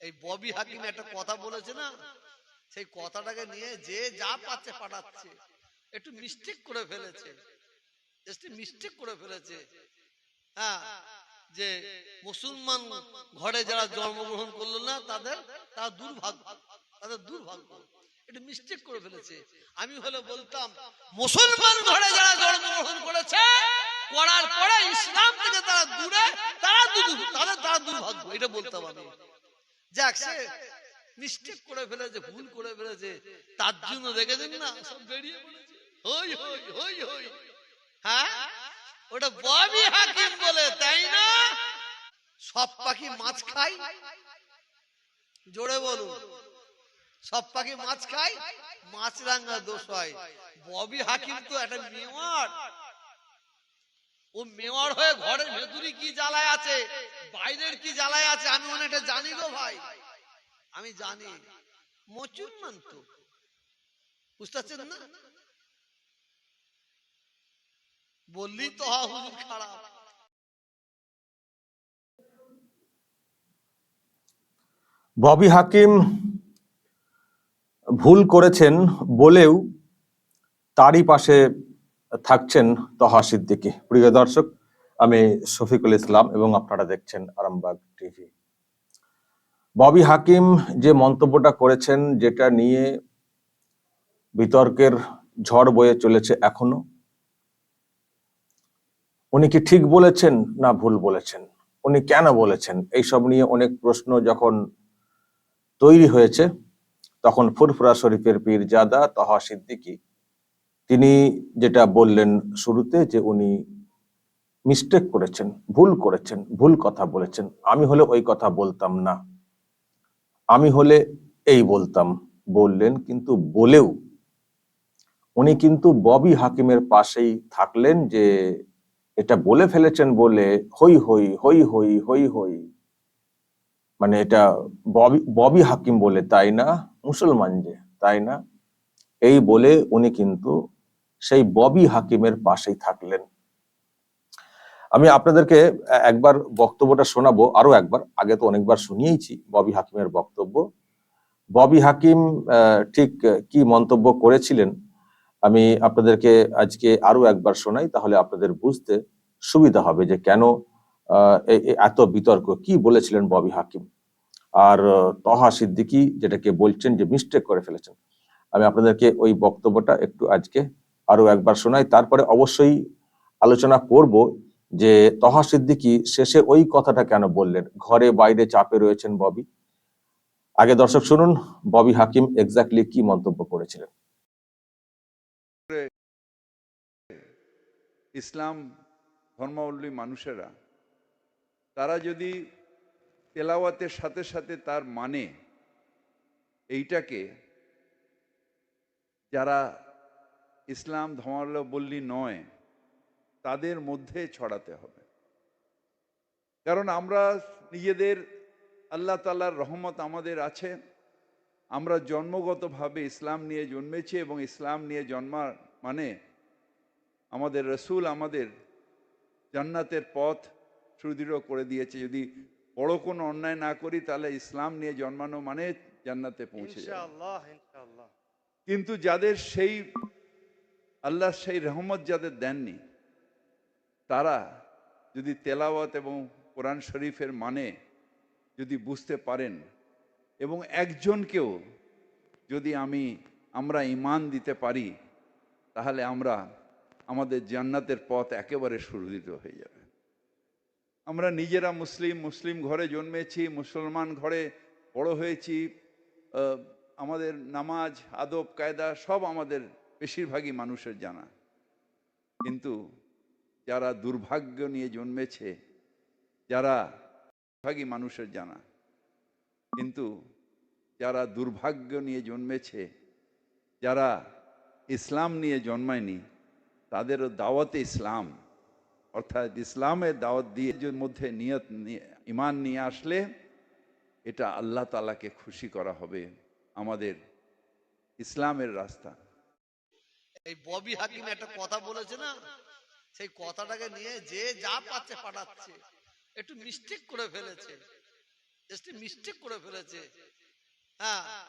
এই ববি হাকিম একটা কথা বলেছে না? সেই কথাটাকে নিয়ে যে যা পাচ্ছে পাঠাচ্ছে। একটু মিস্টেক করে ফেলেছে। মিস্টেক করে ফেলেছে। হ্যাঁ যে মুসলমান ঘরে যারা জন্মগ্রহণ করল না, তাদের, তারা দুর্ভাগ্য, তাদের দুর্ভাগ্য। একটু মিস্টেক করে ফেলেছে। আমি হলে বলতাম, মুসলমান ঘরে যারা জন্মগ্রহণ করেছে, করার পরে ইসলাম থেকে তারা দূরে, তারা তাদের তারা দুর্ভাগ্য। এটা বলতাম আমি। যাক, সে মিস্টেক করে ফেলেছে, ভুল করে ফেলেছে। তার জন্য না? সব হ্যাঁ? ওটা ববি হাকিম বলে, তাই না? সব পাখি মাছ খায়? জোরে বলুন। সব পাখি মাছ খায়? মাছ রাঙ্গা দোষ হয়। ববি হাকিম তো একটা মেওয়ার ও মেওয়ার হয়ে ঘরের ভেতরে কি জ্বালায় আছে? বাইরের কি জ্বালায় আছে? আমি অনেকটা জানি গো ভাই। আমি জানি। মুসলমান তো। বুঝতে পারছেন না? বললি তো হুজুর খারাপ। ববি হাকিম ভুল করেছেন বলেও তারই পাশে থাকছেন তহা সিদ্দিকী। প্রিয় দর্শক, আমি শফিকুল ইসলাম এবং আপনারা দেখছেন আরামবাগ টিভি। ববি হাকিম যে মন্তব্যটা করেছেন, যেটা নিয়ে বিতর্কের ঝড় বয়ে চলেছে এখনও, উনি কি ঠিক বলেছেন না ভুল বলেছেন? উনি কেন বলেছেন? এইসব নিয়ে অনেক প্রশ্ন যখন তৈরি হয়েছে, তখন ফুরফুরা শরীফের পীর জাদা তহা সিদ্দিকী তিনি যেটা বললেন শুরুতে যে উনি মিস্টেক করেছেন, ভুল করেছেন, ভুল কথা বলেছেন। আমি হলে ওই কথা বলতাম না। আমি হলে এই বলতাম, বললেন, কিন্তু বলেও উনি কিন্তু ববি হাকিমের পাশেই থাকলেন যে এটা বলে ফেলেছেন বলে হই হই হই হই হই হই। মানে এটা ববি ববি হাকিম বলে, তাই না? মুসলমান যে, তাই না? এই বলে উনি কিন্তু সেই ববি হাকিমের পাশেই থাকলেন। আমি আপনাদেরকে একবার বক্তব্যটা শোনাবো, আরও একবার, আগে তো অনেকবার শুনিয়েছি ববি হাকিমের বক্তব্য। ববি হাকিম ঠিক কি মন্তব্য করেছিলেন আমি আপনাদেরকে আজকে আরও একবার শোনাই, তাহলে আপনাদের বুঝতে সুবিধা হবে যে কেন এত বিতর্ক, কি বলেছিলেন ববি হাকিম? আর তহা সিদ্দিকী যেটাকে বলছেন যে মিস্টেক করে ফেলেছেন। আমি আপনাদেরকে ওই বক্তব্যটা একটু আজকে আরও একবার শোনাই, তারপরে অবশ্যই আলোচনা করব যে তহা সিদ্দিকী শেষে ওই কথাটা কেন বললেন? ঘরে বাইরে চাপে রয়েছেন ববি। আগে দর্শক শুনুন, ববি হাকিম এক্স্যাক্টলি কি মন্তব্য করেছিলেন। ইসলাম ধর্মাবলম্বী মানুষেরা, তারা যদি তেলাওয়াতের সাথে সাথে তার মানে এইটাকে যারা ইসলাম ধর্মাবলম্বী নয় তাদের মধ্যে ছড়াতে হবে। কারণ আমরা নিজেদের আল্লাহ তাল্লার রহমত আমাদের আছে আমরা জন্মগতভাবে ইসলাম নিয়ে জন্মেছি এবং ইসলাম নিয়ে জন্মা মানে আমাদের রসুল আমাদের জান্নাতের পথ সুদৃঢ় করে দিয়েছে। যদি বড় কোনো অন্যায় না করি তাহলে ইসলাম নিয়ে জন্মানো মানে জান্নাতে পৌঁছে ইনশাআল্লাহ। কিন্তু যাদের সেই আল্লাহ সেই রহমত যাদের দেননি, তারা যদি তেলাওয়াত এবং কোরআন শরীফের মানে যদি বুঝতে পারেন এবং একজনকেও যদি আমি, আমরা ইমান দিতে পারি, তাহলে আমরা আমাদের জান্নাতের পথ একেবারে সুরক্ষিত হয়ে যাবে। আমরা নিজেরা মুসলিম মুসলিম ঘরে জন্মেছি, মুসলমান ঘরে বড় হয়েছি আমাদের নামাজ, আদব, কায়দা সব আমাদের বেশিরভাগই মানুষের জানা। কিন্তু যারা দুর্ভাগ্য নিয়ে জন্মেছে, যারা ভাগী মানুষের জানা। কিন্তু যারা দুর্ভাগ্য নিয়ে জন্মেছে, যারা ইসলাম নিয়ে জন্মায়নি, তাদেরও দাওয়াতে ইসলাম। অর্থাৎ ইসলামের দাওয়াত দিয়ে মধ্যে নিয়ত নিয়ে- ইমান নিয়ে আসলে এটা আল্লাহ তালাকে খুশি করা হবে। আমাদের ইসলামের রাস্তা। এই ববি হাকিম একটা কথা বলেছে না? সেই কথাটাকে নিয়ে যে যা পাচ্ছে পাঠাচ্ছে। একটু মিস্টেক করে ফেলেছে। মিস্টেক করে ফেলেছে। হ্যাঁ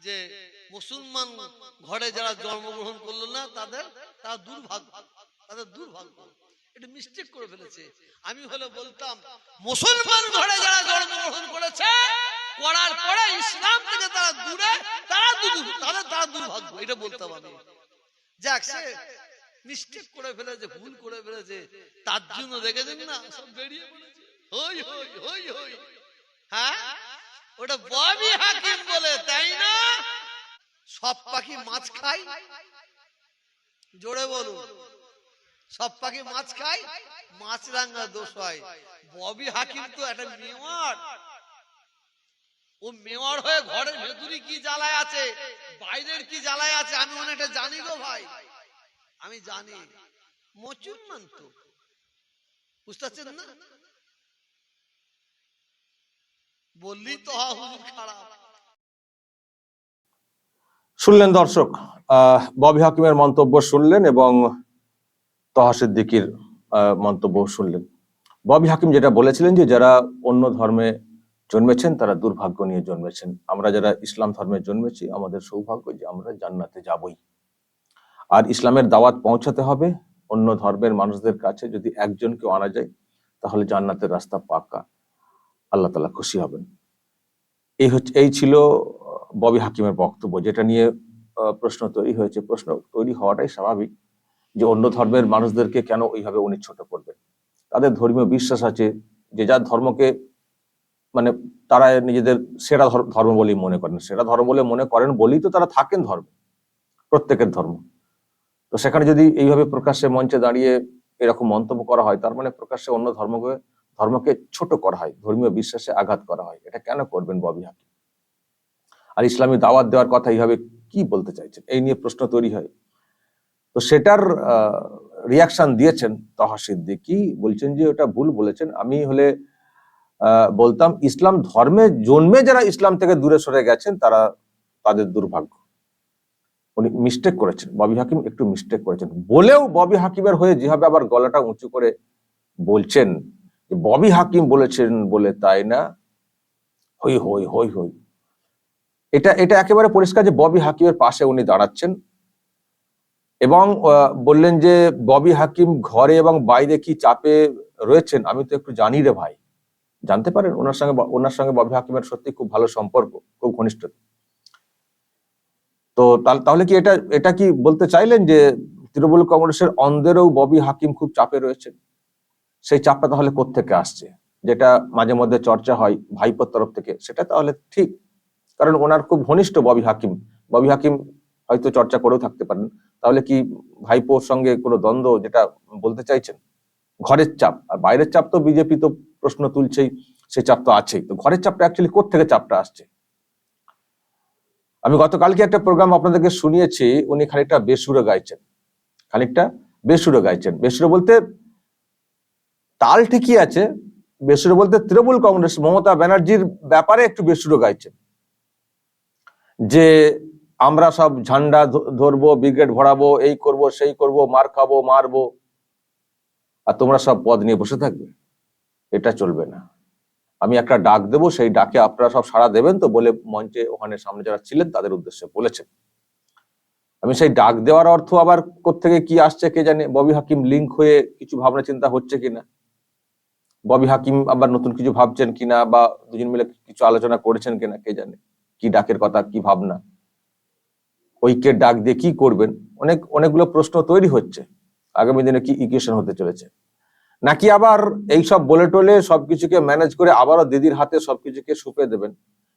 যে মুসলমান ঘরে যারা জন্মগ্রহণ করল না, তাদের তারা দুর্ভাগ্য, তাদের দুর্ভাগ্য। এটা মিস্টেক করে ফেলেছে। আমি হলে বলতাম, মুসলমান ঘরে যারা জন্মগ্রহণ করেছে, করার পরে ইসলাম থেকে তারা দূরে, তারা দূর- তাদের তারা দুর্ভাগ্য। এটা বলতাম আমি। যাক সে মিস্টেক করে ফেলেছে ভুল করে ফেলেছে। তার জন্য দেখেছেন না সব বেরিয়ে পড়েছে। হই হই হই হই। হ্যাঁ? ওটা ববি হাকিম বলে তাই না? সব পাখি মাছ খায়? জোরে বলুন। সব পাখি মাছ খায়? মাছ রাঙ্গা দোষ হয়। ববি হাকিম তো একটা মেওয়ার ও মেওয়ার হয়ে ঘরের ভেতরে কি জ্বালায় আছে? বাইরের কি জ্বালায় আছে? আমি অনেকটা জানি গো ভাই। আমি জানি। মুসলমান তো। বুঝতে পারছেন না? বললি তো হুজুর খারাপ। শুনলেন দর্শক ববি হাকিমের মন্তব্য শুনলেন এবং তহা সিদ্দিকির মন্তব্য শুনলেন। ববি হাকিম যেটা বলেছিলেন যে যারা অন্য ধর্মে জন্মেছেন, তারা দুর্ভাগ্য নিয়ে জন্মেছেন। আমরা যারা ইসলাম ধর্মে জন্মেছি, আমাদের সৌভাগ্য যে আমরা জান্নাতে যাবই। আর ইসলামের দাওয়াত পৌঁছাতে হবে। অন্য ধর্মের মানুষদের কাছে যদি একজনকে আনা যায়, তাহলে জান্নাতের রাস্তা পাকা। আল্লাহ তালা খুশি হবেন। এই হচ্ছে, এই ছিল ববি হাকিমের বক্তব্য, যেটা নিয়ে প্রশ্ন তৈরি হয়েছে। প্রশ্ন তৈরি হওয়াটাই স্বাভাবিক যে অন্য ধর্মের মানুষদেরকে কেন ওইভাবে উনি ছোট করবেন। তাদের ধর্মীয় বিশ্বাস আছে যে যার ধর্মকে মানে তারা নিজেদের সেরা ধর্ম বলেই মনে করেন। সেরা ধর্ম বলে মনে করেন বলেই তো তারা থাকেন ধর্ম, প্রত্যেকের ধর্ম। তো সেখানে যদি এইভাবে প্রকাশ্যে মঞ্চে দাঁড়িয়ে এরকম মন্তব্য করা হয়, তার মানে প্রকাশ্যে অন্য ধর্মকে ধর্মকে ছোট করা হয়, ধর্মীয় বিশ্বাসে আঘাত করা হয়। এটা কেন করবেন ববি হাকিম? আর ইসলামী দাওয়াত দেওয়ার কথা এইভাবে কি বলতে চাইছেন? এই নিয়ে প্রশ্ন তৈরি হয়। তো সেটার রিয়াকশন দিয়েছেন তহা সিদ্দিকি বলছেন যে ওটা ভুল বলেছেন। আমি হলে বলতাম, ইসলাম ধর্মে জন্মে যারা ইসলাম থেকে দূরে সরে গেছেন, তারা তাদের দুর্ভাগ্য। উনি মিস্টেক করেছেন। ববি হাকিম একটু মিস্টেক করেছেন। বলেও ববি হাকিমের হয়ে যেভাবে আবার গলাটা উঁচু করে বলছেন যে, ববি হাকিম বলেছেন বলে তাই না? হই হই হই হই। এটা এটা একেবারে পরিষ্কার যে ববি হাকিমের পাশে উনি দাঁড়াচ্ছেন। এবং বললেন যে, ববি হাকিম ঘরে এবং বাইরে কি চাপে রয়েছেন? আমি তো একটু জানি রে ভাই। জানতে পারেন, ওনার সঙ্গে ওনার সঙ্গে ববি হাকিমের সত্যি খুব ভালো সম্পর্ক, খুব ঘনিষ্ঠ তো তাহলে কি এটা এটা কি বলতে চাইলেন যে তৃণমূল কংগ্রেসের অন্ধেরও ববি হাকিম খুব চাপে রয়েছেন সেই চাপটা তাহলে কোত্থেকে আসছে? যেটা মাঝে মধ্যে চর্চা হয় ভাইপোর তরফ থেকে, সেটা তাহলে ঠিক। কারণ ওনার খুব ঘনিষ্ঠ ববি হাকিম। ববি হাকিম হয়তো চর্চা করেও থাকতে পারেন। তাহলে কি ভাইপোর সঙ্গে কোনো দ্বন্দ্ব যেটা বলতে চাইছেন? ঘরের চাপ। আর বাইরের চাপ তো বিজেপি তো প্রশ্ন তুলছেই সেই চাপ তো আছেই। তো ঘরের চাপটা অ্যাকচুয়ালি কোত্থেকে চাপটা আসছে? আমি গতকালকে একটা প্রোগ্রাম আপনাদেরকে শুনিয়েছি, উনি খানিকটা বেসুরো গাইছেন। খানিকটা বেসুরো গাইছেন। বেসুরো বলতে তাল ঠিকই আছে, বেসুরো বলতে তৃণমূল কংগ্রেস, মমতা ব্যানার্জির ব্যাপারে একটু বেসুরো গাইছেন। যে আমরা সব ঝান্ডা ধরবো, ব্রিগেড ভরাবো, এই করব, সেই করব, মার খাব, মারবো, আর তোমরা সব পদ নিয়ে বসে থাকবে। এটা চলবে না। আমি একটা ডাক দেবো, সেই ডাকে আপনারা সব সাড়া দেবেন তো বলে মঞ্চে ওখানে সামনে যারা ছিলেন তাদের উদ্দেশ্যে বলেছেন। আমি সেই ডাক দেওয়ার অর্থ আবার কোত্থেকে কি আসছে কে জানে, ববি হাকিম লিঙ্ক হয়ে কিছু ভাবনা চিন্তা হচ্ছে কিনা? ববি হাকিম আবার নতুন কিছু ভাবছেন কিনা বা দুজন মিলে কিছু আলোচনা করেছেন কিনা কে জানে? কি ডাকের কথা, কি ভাবনা? ঐক্যের ডাক দিয়ে কি করবেন? অনেক, অনেকগুলো প্রশ্ন তৈরি হচ্ছে। আগামী দিনে কি ইকুয়েশন হতে চলেছে? নাকি আবার এই সব বলে টলে সবকিছুকে ম্যানেজ করে আবারও দিদির হাতে সবকিছুকে সুপে দেবেন?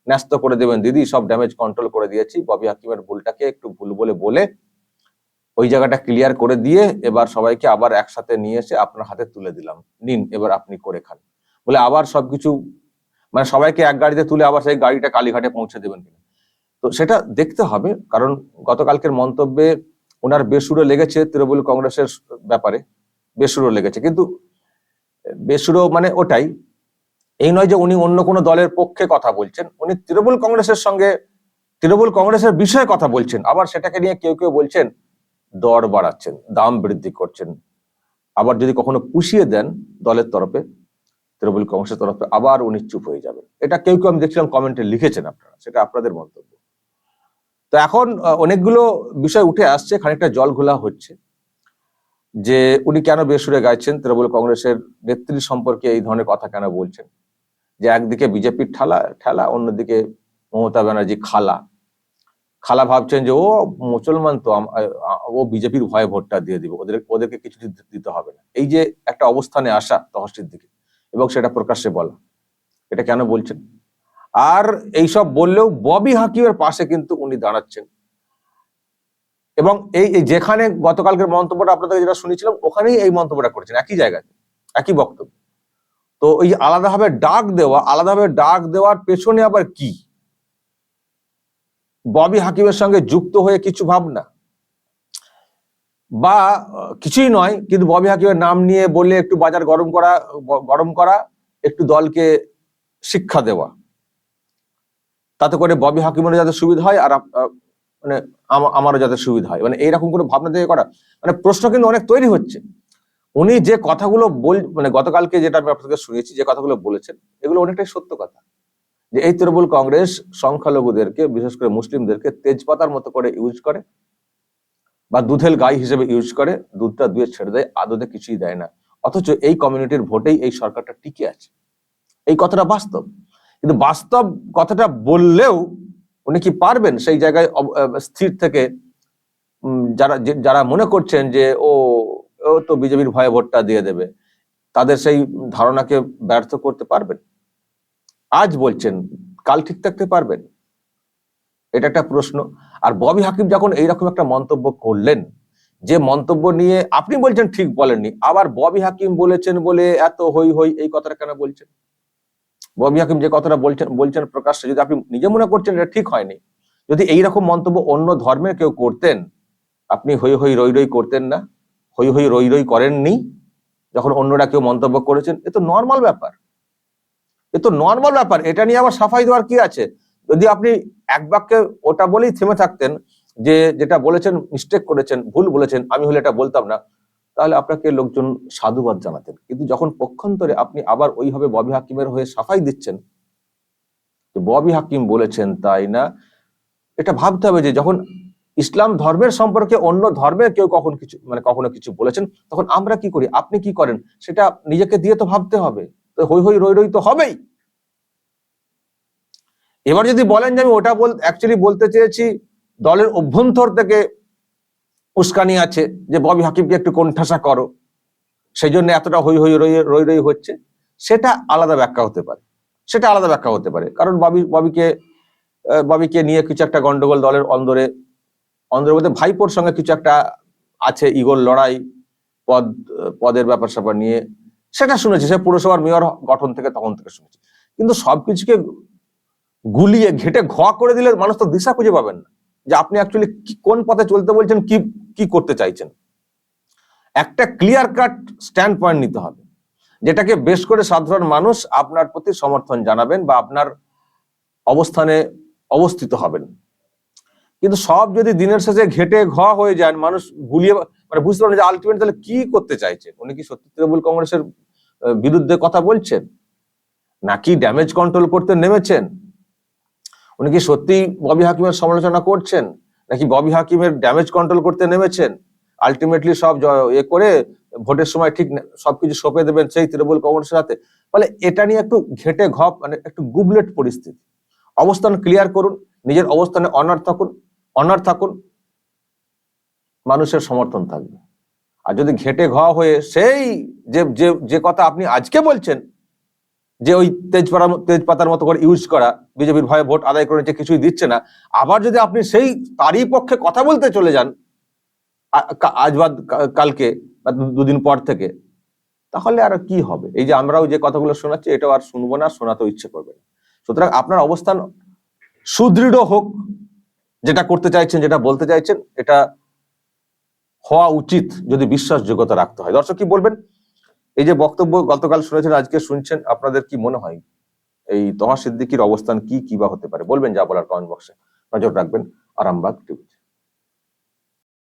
ন্যস্ত করে দেবেন দিদি, সব ড্যামেজ কন্ট্রোল করে দিয়েছি। ববি হাকিমের ভুলটাকে একটু ভুল বলে বলে ওই জায়গাটা ক্লিয়ার করে দিয়ে এবার সবাইকে আবার একসাথে নিয়ে এসে আপনার হাতে তুলে দিলাম। নিন, এবার আপনি করে খান। বলে আবার সবকিছু মানে সবাইকে এক গাড়িতে তুলে আবার সেই গাড়িটা কালীঘাটে পৌঁছে দেবেন কিনা? তো সেটা দেখতে হবে, কারণ গতকালকের মন্তব্যে ওনার বেসুরো লেগেছে তৃণমূল কংগ্রেসের ব্যাপারে বেসুরো লেগেছে। কিন্তু বেসুরো মানে ওটাই। এই নয় যে উনি অন্য কোনো দলের পক্ষে কথা বলছেন, উনি তৃণমূল কংগ্রেসের সঙ্গে, তৃণমূল কংগ্রেসের বিষয়ে কথা বলছেন, আবার সেটাকে নিয়ে কেউ কেউ বলছেন, দর বাড়াচ্ছেন, দাম বৃদ্ধি করছেন। আবার যদি কখনো পুষিয়ে দেন দলের তরফে, তৃণমূল কংগ্রেসের তরফে, আবার উনি চুপ হয়ে যাবেন। এটা কেউ কেউ আমি দেখছিলাম কমেন্টে লিখেছেন আপনারা, সেটা আপনাদের মন্তব্য। তো এখন অনেকগুলো বিষয় উঠে আসছে, খানিকটা জল ঘোলা হচ্ছে। যে উনি কেন বেসুরে গাইছেন তৃণমূল কংগ্রেসের নেত্রী সম্পর্কে এই ধরনের কথা কেন বলছেন? যে একদিকে বিজেপির ঠেলা ঠেলা, অন্যদিকে মমতা ব্যানার্জি খালা। খালা ভাবছেন যে, ও মুসলমান তো ও বিজেপির ভয়ে ভোটটা দিয়ে দিবে, ওদের, ওদেরকে কিছু দিতে হবে না। এই যে একটা অবস্থানে আসা তহসির দিকে, এবং সেটা প্রকাশ্যে বলা, এটা কেন বলছেন? আর এইসব বললেও ববি হাকিমের পাশে কিন্তু উনি দাঁড়াচ্ছেন। এবং এই যেখানে গতকালকের মন্তব্যটা আপনাদের যেটা শুনেছিলাম, ওখানেই এই মন্তব্যটা করেছেন, একই জায়গায়, একই বক্তব্য। তো এই আলাদাভাবে ডাক দেওয়া, আলাদাভাবে ডাক দেওয়ার পেছনে আবার কি? ববি হাকিমের সঙ্গে যুক্ত হয়ে কিছু ভাবনা? বা, কিছুই নয়, কিন্তু ববি হাকিমের নাম নিয়ে বলে একটু বাজার গরম করা গরম করা, একটু দলকে শিক্ষা দেওয়া। তাতে করে ববি হাকিমের যাতে সুবিধা হয়, আর মানে আমারও যাতে সুবিধা হয়। মানে এইরকম কোনো ভাবনা থেকে করা মানে প্রশ্ন কিন্তু অনেক তৈরি হচ্ছে। উনি যে কথাগুলো বল মানে গতকালকে যেটা আমি আপনাদের শুনেছি যে কথাগুলো বলেছেন, এগুলো অনেকটাই সত্য কথা। যে এই তৃণমূল কংগ্রেস সংখ্যালঘুদেরকে, বিশেষ করে মুসলিমদেরকে তেজপাতার মতো করে ইউজ করে বা দুধের গাই হিসেবে ইউজ করে, দুধটা দুয়ে ছেড়ে দেয়, আদতে কিছুই দেয় না। অথচ এই কমিউনিটির ভোটেই এই সরকারটা টিকে আছে। এই কথাটা বাস্তব। কিন্তু বাস্তব কথাটা বললেও উনি কি পারবেন সেই জায়গায় স্থির থেকে যারা যারা মনে করছেন যে, ও ও তো বিজেপির ভয়ে ভোটটা দিয়ে দেবে, তাদের সেই ধারণাকে ব্যর্থ করতে পারবেন? আজ বলছেন, কাল ঠিক থাকতে পারবেন? এটা একটা প্রশ্ন। আর ববি হাকিম যখন এইরকম একটা মন্তব্য করলেন, যে মন্তব্য নিয়ে আপনি বলছেন ঠিক বলেননি, আবার ববি হাকিম বলেছেন বলে এত হই হই এই কথাটা কেন বলছেন? ববি হাকিম যে কথাটা বলছেন বলছেন প্রকাশ্যে, যদি আপনি নিজে মনে করছেন এটা ঠিক হয়নি, যদি এইরকম মন্তব্য অন্য ধর্মের কেউ করতেন, আপনি হই হই রই রই করতেন না হই হই রই রই করেননি, যখন অন্যরা কেউ মন্তব্য করেছেন, এ তো নর্মাল ব্যাপার। এ তো নর্মাল ব্যাপার, এটা নিয়ে আবার সাফাই দেওয়ার কি আছে? যদি আপনি এক বাক্যে ওটা বলেই থেমে থাকতেন, যে যেটা বলেছেন মিস্টেক করেছেন, ভুল বলেছেন, আমি হলে এটা বলতাম না তাহলে আপনাকে লোকজন সাধুবাদ জানাতেন। কিন্তু যখন পক্ষান্তরে আপনি আবার ওইভাবে ববি হাকিমের হয়ে সাফাই দিচ্ছেন ববি হাকিম বলেছেন তাই না, এটা ভাবতে হবে যে যখন ইসলাম ধর্মের সম্পর্কে অন্য ধর্মের কেউ কখন কিছু মানে কখনো কিছু বলেছেন, তখন আমরা কি করি? আপনি কি করেন? সেটা নিজেকে দিয়ে তো ভাবতে হবে। তো হই হই রই রই তো হবেই। এবার যদি বলেন যে আমি ওটা বল অ্যাকচুয়ালি বলতে চেয়েছি, দলের অভ্যন্তর থেকে উস্কানি আছে যে, ববি হাকিমকে একটু কোণঠাসা করো। সেই জন্য এতটা হই হই রই রই রই হচ্ছে। সেটা আলাদা ব্যাখ্যা হতে পারে। সেটা আলাদা ব্যাখ্যা হতে পারে। কারণ ববি, ববিকে ববিকে নিয়ে কিছু একটা গন্ডগোল দলের অন্দরে, অন্দরের মধ্যে ভাইপোর সঙ্গে কিছু একটা আছে, ইগোর লড়াই, পদ, পদের ব্যাপার স্যাপার নিয়ে। সেটা শুনেছি, সে পুরসভার মেয়র গঠন থেকে, তখন থেকে শুনেছি। কিন্তু সবকিছুকে গুলিয়ে, ঘেটে ঘ করে দিলে মানুষ তো দিশা খুঁজে পাবেন না। যে আপনি অ্যাকচুয়ালি কোন পথে চলতে বলছেন, কি কি করতে চাইছেন? একটা ক্লিয়ার কাট স্ট্যান্ড পয়েন্ট নিতে হবে। যেটাকে বেশ করে সাধারণ মানুষ আপনার প্রতি সমর্থন জানাবেন বা আপনার অবস্থানে অবস্থিত হবেন। কিন্তু সব যদি দিনের শেষে ঘেটে ঘ হয়ে যান মানুষ গুলিয়ে মানে বুঝতে পারেন যে আলটিমেট তাহলে কি করতে চাইছেন? উনি কি সত্যি তৃণমূল কংগ্রেসের বিরুদ্ধে কথা বলছেন? নাকি ড্যামেজ কন্ট্রোল করতে নেমেছেন? উনি কি সত্যি ববি হাকিমের সমালোচনা করছেন? নাকি ববি হাকিমের ড্যামেজ কন্ট্রোল করতে নেমেছেন? আলটিমেটলি সব এ করে ভোটের সময় ঠিক সবকিছু সঁপে দেবেন সেই তৃণমূল কংগ্রেসের হাতে। ফলে এটা নিয়ে একটু ঘেটে ঘপ মানে একটু গুবলেট পরিস্থিতি। অবস্থান ক্লিয়ার করুন, নিজের অবস্থানে অনার থাকুন অনার থাকুন, মানুষের সমর্থন থাকবে। আর যদি ঘেটে ঘ হয়ে সেই যে যে কথা আপনি আজকে বলছেন যে ওই তেজপাতার তেজপাতার মতো করে ইউজ করা, বিজেপির ভয়ে ভোট আদায় করে কিছুই দিচ্ছে না, আবার যদি আপনি সেই তারই পক্ষে কথা বলতে চলে যান আজ বাদ কালকে বা দুদিন পর থেকে, তাহলে আর কি হবে? এই যে আমরাও যে কথাগুলো শোনাচ্ছি, এটাও আর শুনব না, শোনাতেও ইচ্ছে করবে না। সুতরাং আপনার অবস্থান সুদৃঢ় হোক, যেটা করতে চাইছেন, যেটা বলতে চাইছেন, এটা হওয়া উচিত যদি বিশ্বাসযোগ্যতা রাখতে হয়। দর্শক কি বলবেন? এই যে বক্তব্য গতকাল শুনেছেন, আজকে শুনছেন, আপনাদের কি মনে হয়? এই তহা সিদ্দিকির অবস্থান কি কি বা হতে পারে? বলবেন যা বলার কমেন্ট বক্সে নজর রাখবেন আরামবাগ টিভি